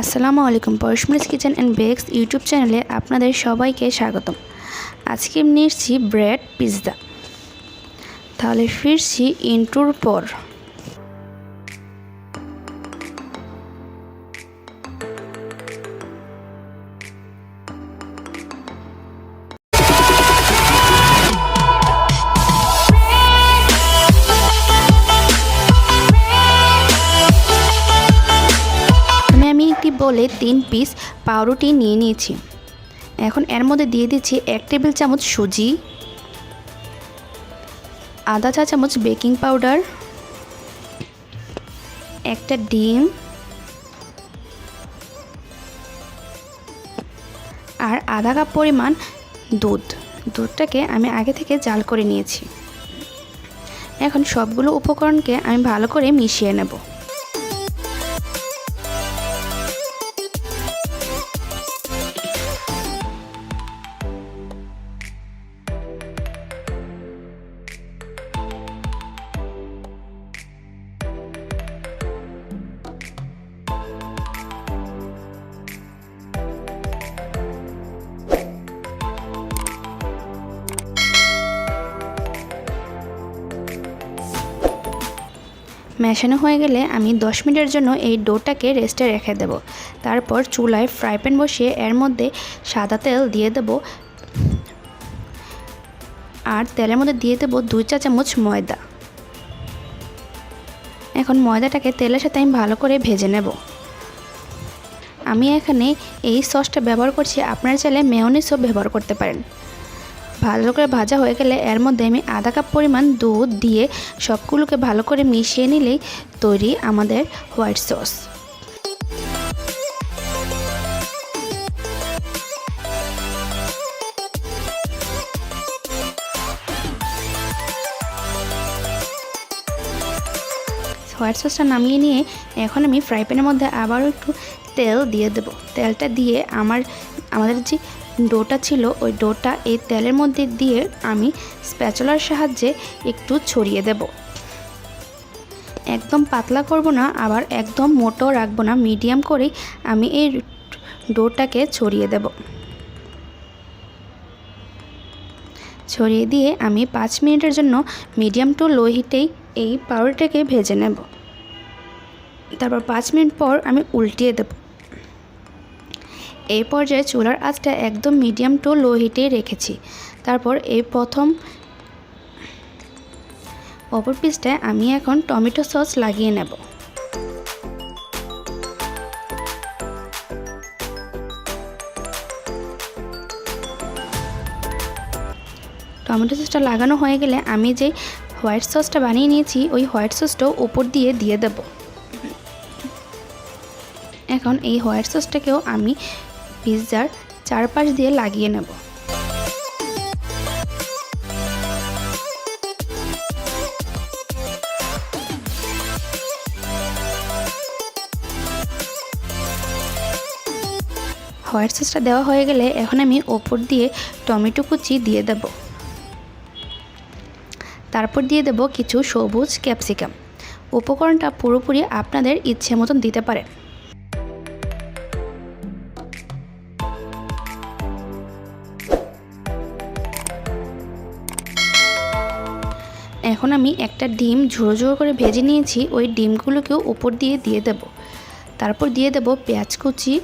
আসসালামু আলাইকুম। পরশমিস কিচেন অ্যান্ড বেকস ইউটিউব চ্যানেলে আপনাদের সবাইকে স্বাগতম। আজকে নিয়েছি ব্রেড পিৎজা। তাহলে ফিরছি ইন্টুর পর। একটি বলে তিন পিস পাউরুটি নিয়ে নিয়েছি। এখন এর মধ্যে দিয়ে দিচ্ছি এক টেবিল চামচ সুজি, আধা চা চামচ বেকিং পাউডার, একটা ডিম আর আধা কাপ পরিমাণ দুধ। দুধটাকে আমি আগে থেকে জাল করে নিয়েছি। এখন সবগুলো উপকরণকে আমি ভালো করে মিশিয়ে নেব। মেশানো হয়ে গেলে আমি 10 মিনিটের জন্য এই ডোটাকে রেস্টে রেখে দেব। তারপর চুলায় ফ্রাই প্যান বসিয়ে এর মধ্যে সাদা তেল দিয়ে দেব। আর তেলের মধ্যে দিয়ে দেব দুই চা চামচ ময়দা। এখন ময়দাটাকে তেলের সাথে আমি ভালো করে ভেজে নেব। আমি এখানে এই সসটা ব্যবহার করছি, আপনারা চাইলে মেয়নিসও ব্যবহার করতে পারেন। ভালো করে ভাজা হয়ে গেলে এর মধ্যে আমি আধা কাপ পরিমাণ দুধ দিয়ে সবগুলোকে ভালো করে মিশিয়ে নিলেই তৈরি আমাদের হোয়াইট সস। হোয়াইট সসটা নামিয়ে নিয়ে এখন আমি ফ্রাই প্যানের মধ্যে আবারও একটু তেল দিয়ে দেব। তেলটা দিয়ে আমার, আমাদের যে ডোটা ছিল, ওই ডোটা এই তেলের মধ্যে দিয়ে আমি স্প্যাচলার সাহায্যে একটু ছড়িয়ে দেব। একদম পাতলা করব না, আবার একদম মোটো রাখব না, মিডিয়াম করেই আমি এই ডোটাকে ছড়িয়ে দেব। ছড়িয়ে দিয়ে আমি পাঁচ মিনিটের জন্য মিডিয়াম টু লো হিটেই এই পাউরুটিটাকে ভেজে নেব। তারপর পাঁচ মিনিট পর আমি উল্টিয়ে দেব। এই পর্যায়ে চুলার আঁচটা একদম মিডিয়াম টু লো হিটেই রেখেছি। তারপর এই প্রথম অপর পিসটায় আমি এখন টমেটো সস লাগিয়ে নেব। টমেটো সসটা লাগানো হয়ে গেলে আমি যে হোয়াইট সসটা বানিয়ে নিয়েছি, ওই হোয়াইট সসটাও উপর দিয়ে দিয়ে দেব। এখন এই হোয়াইট সসটাকেও আমি পিৎজার চারপাশ দিয়ে লাগিয়ে নেব। হোয়াইট সসটা দেওয়া হয়ে গেলে এখন আমি ওপর দিয়ে টমেটো কুচি দিয়ে দেব। তারপর দিয়ে দেব কিছু সবুজ ক্যাপসিকাম। উপকরণটা পুরোপুরি আপনাদের ইচ্ছে মতন দিতে পারেন। এখন আমি একটা ডিম ঝুড়ো ঝুড়ো করে ভেজে নিয়েছি, ওই ডিমগুলোকেও উপর দিয়ে দিয়ে দেব। তারপর দিয়ে দেব পেঁয়াজ কুচি।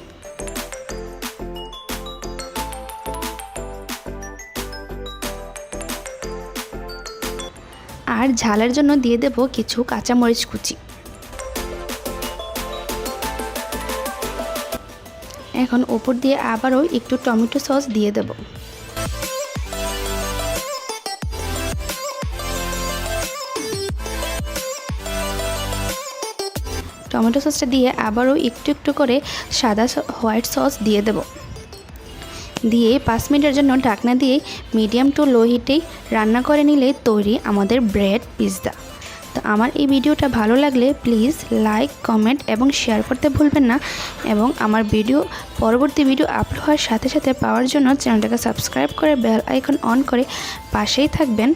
আর ঝালের জন্য দিয়ে দেব কিছু কাঁচামরিচ কুচি। এখন ওপর দিয়ে আবারও একটু টমেটো সস দিয়ে দেব। টমেটো সসটা দিয়ে আবারও একটু একটু করে সাদা হোয়াইট সস দিয়ে দেব। দিয়ে পাঁচ মিনিটের জন্য ঢাকনা দিয়ে মিডিয়াম টু লো হিটেই রান্না করে নিলে তৈরি আমাদের ব্রেড পিৎজা তো আমার এই ভিডিওটা ভালো লাগলে প্লিজ লাইক, কমেন্ট এবং শেয়ার করতে ভুলবেন না এবং আমার ভিডিও, পরবর্তী ভিডিও আপলোড হওয়ার সাথে সাথে পাওয়ার জন্য চ্যানেলটাকে সাবস্ক্রাইব করে বেল আইকন অন করে পাশেই থাকবেন।